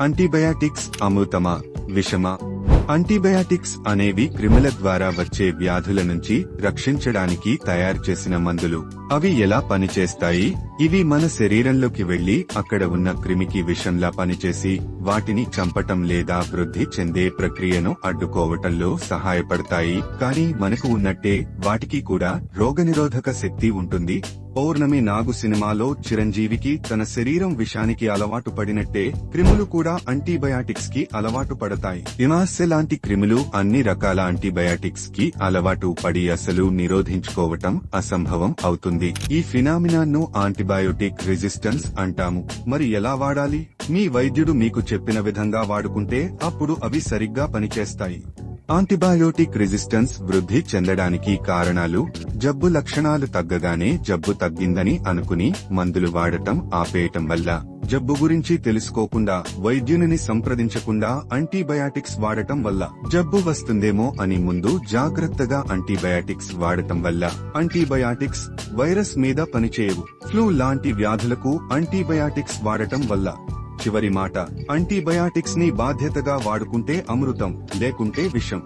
Antibiotics అమృతమా విషమా? Antibiotics అనేవి క్రిముల ద్వారా వచ్చే వ్యాధుల నుంచి రక్షించడానికి తయారు చేసిన మందులు. అవి ఎలా పనిచేస్తాయి? ఇవి మన శరీరంలోకి వెళ్ళి అక్కడ ఉన్న క్రిమికి విషంలా పనిచేసి వాటిని చంపటం లేదా వృద్ధి చెందే ప్రక్రియను అడ్డుకోవటంలో సహాయపడతాయి. కానీ మనకు ఉన్నట్టే వాటికి కూడా రోగనిరోధక శక్తి ఉంటుంది. పౌర్ణమి నాగు సినిమాలో చిరంజీవికి తన శరీరం విషానికి అలవాటు పడినట్టే క్రిములు కూడా యాంటీబయాటిక్స్కి అలవాటు పడతాయి. విమాసె లాంటి క్రిములు అన్ని రకాల యాంటీబయాటిక్స్కి అలవాటు పడి అసలు నిరోధించుకోవటం అసంభవం అవుతుంది. ఈ ఫినామినాను యాంటీబయోటిక్ రెసిస్టెన్స్ అంటాము. మరి ఎలా వాడాలి? మీ వైద్యుడు మీకు చెప్పిన విధంగా వాడుకుంటే అప్పుడు అవి సరిగ్గా పనిచేస్తాయి. యాంటీబయోటిక్ రెసిస్టెన్స్ వృద్ధి చెందడానికి కారణాలు జబ్బు లక్షణాలు తగ్గగానే జబ్బు తగ్గిందని అనుకుని మందులు వాడటం ఆపేయటం వల్ల జబ్బు గురించి తెలుసుకోకుండా వైద్యుని సంప్రదించకుండా యాంటీబయాటిక్స్ వాడటం వల్ల జబ్బు వస్తుందేమో అని ముందు జాగ్రత్తగా యాంటీబయాటిక్స్ వాడటం వల్ల యాంటీబయాటిక్స్ వైరస్ మీద పనిచేయవు. ఫ్లూ లాంటి వ్యాధులకు యాంటీబయాటిక్స్ వాడటం వల్ల చివరి మాట యాంటీబయాటిక్స్ని బాధ్యతగా వాడుకుంటే అమృతం లేకుంటే విషం.